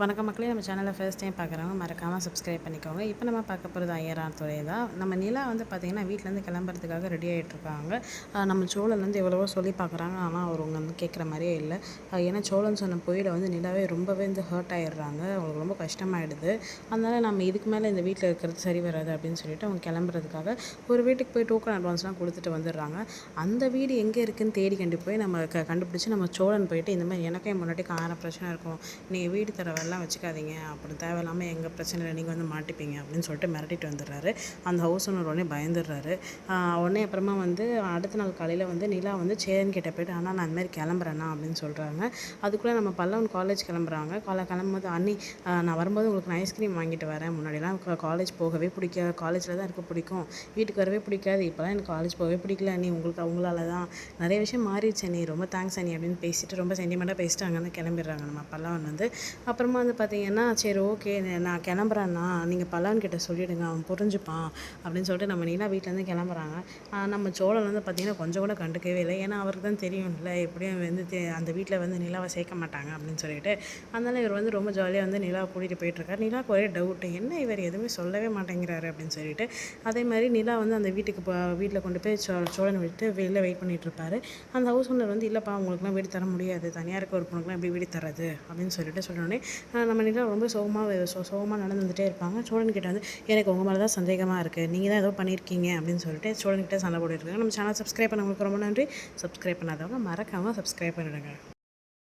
வணக்கம் மக்களே நம்ம சேனலை ஃபர்ஸ்ட் டைம் பார்க்குறவங்க மறக்காமல் சப்ஸ்கிரைப் பண்ணிக்கோங்க. இப்போ நம்ம பார்க்க போகிறது ஐயரான் துறை தான். நம்ம நிலா வந்து பார்த்திங்கன்னா வீட்டிலேருந்து கிளம்புறதுக்காக ரெடி ஆகிட்டு இருக்காங்க. நம்ம சோழன்லேருந்து எவ்வளவோ சொல்லி பார்க்குறாங்க. ஆனால் அவர் அவங்க வந்து கேட்குற மாதிரியே இல்லை. ஏன்னா சோழன் சொன்ன பொயில வந்து நிலாவே ரொம்பவே வந்து ஹர்ட் ஆகிடுறாங்க அவங்களுக்கு ரொம்ப கஷ்டமாயிடுது. அதனால் நம்ம இதுக்கு மேலே இந்த வீட்டில் இருக்கிறது சரி வராது அப்படின்னு சொல்லிட்டு அவங்க கிளம்புறதுக்காக ஒரு வீட்டுக்கு போய் டோக்கன் அட்வான்ஸ்லாம் கொடுத்துட்டு வந்துடுறாங்க. அந்த வீடு எங்கே இருக்குதுன்னு தேடி கண்டு போய் நம்ம க கண்டுபிடிச்சி நம்ம சோழன் போயிட்டு இந்த மாதிரி எனக்கே முன்னாடி காரண பிரச்சனை இருக்கும். நீங்கள் வீடு தர மாதிரிலாம் வச்சுக்காதீங்க. அப்புறம் தேவையில்லாமல் எங்கள் பிரச்சனையில் நீங்கள் வந்து மாட்டிப்பீங்க அப்படின்னு சொல்லிட்டு மிரட்டிட்டு வந்துடுறாரு. அந்த ஹவுஸ் ஓனர் உடனே பயந்துடுறாரு. உடனே அப்புறமா வந்து அடுத்த நாள் காலையில் வந்து நிலா வந்து சேரன் கிட்ட போய்ட்டு ஆனால் நான் அந்தமாதிரி கிளம்புறேண்ணா அப்படின்னு சொல்கிறாங்க அதுக்குள்ளே நம்ம பல்லவன் காலேஜ் கிளம்புறாங்க. காலை கிளம்பும்போது அண்ணி நான் வரும்போது உங்களுக்கு நான் ஐஸ்கிரீம் வாங்கிட்டு வரேன். முன்னாடிலாம் காலேஜ் போகவே பிடிக்க காலேஜில் தான் இருக்க பிடிக்கும். வீட்டுக்கு வரவே பிடிக்காது. இப்போலாம் எனக்கு காலேஜ் போகவே பிடிக்கல. நீ உங்களுக்கு அவங்களால தான். நிறைய விஷயம் மாறிடுச்சு நீ ரொம்ப தேங்க்ஸ் அண்ணி அப்படின்னு பேசிட்டு ரொம்ப சென்டிமெண்ட்டாக பேசிட்டு அங்கேருந்து கிளம்பிடுறாங்க நம்ம பல்லவன் வந்து. அப்புறமா வந்து பார்த்தீங்கன்னா சரி ஓகே நான் கிளம்புறேன்னா நீங்கள் பல்லவன் கிட்ட சொல்லிவிடுங்க அவன் புரிஞ்சுப்பான் அப்படின்னு சொல்லிட்டு நம்ம நீலா வீட்டிலேருந்து கிளம்புறாங்க. நம்ம சோழன் வந்து பார்த்தீங்கன்னா கொஞ்சம் கூட கண்டுக்கவே இல்லை. ஏன்னா அவருக்கு தான் தெரியும்ல எப்படியும் வந்து அந்த வீட்டில் வந்து நிலாவை சேர்க்க மாட்டாங்க அப்படின்னு சொல்லிட்டு. அதனால் இவர் வந்து ரொம்ப ஜாலியாக வந்து நிலாவை கூட்டிகிட்டு போயிட்டுருக்காரு நிலாவுக்கு ஒரே டவுட்டு என்ன இவர் எதுவுமே சொல்லவே மாட்டேங்கிறாரு அப்படின்னு சொல்லிட்டு. அதே மாதிரி நிலா வந்து அந்த வீட்டுக்கு போ வீட்டில் கொண்டு போய் சோ சோழனை விட்டு வெளில வெயிட் பண்ணிகிட்ருப்பாரு அந்த ஹவுஸ் ஓனர் வந்து இல்லைப்பா உங்களுக்குலாம் வீடு தர முடியாது. தனியாக இருக்க ஒரு பொண்ணுக்குலாம் எப்படி வீடு தரது அப்படின்னு சொல்லிட்டு சொன்னோடனே நம்ம நிலம் ரொம்ப சோகமாக சோ சோகமாக நடந்து வந்துட்டே இருப்பாங்க. சோழன் கிட்ட வந்து எனக்கு உங்கள் மேலே தான் சந்தேகமாக இருக்குது நீங்கள் தான் ஏதோ பண்ணியிருக்கீங்க அப்படின்னு சொல்லிட்டு சோழன் சண்டை போட்டுருக்காங்க நம்ம சேனல் சப்ஸ்கிரைப் பண்ணவங்களுக்கு ரொம்ப நன்றி. சப்ஸ்கிரைப் பண்ணாதவங்க மறக்காமல் சப்ஸ்கிரைப் பண்ணிடுங்க.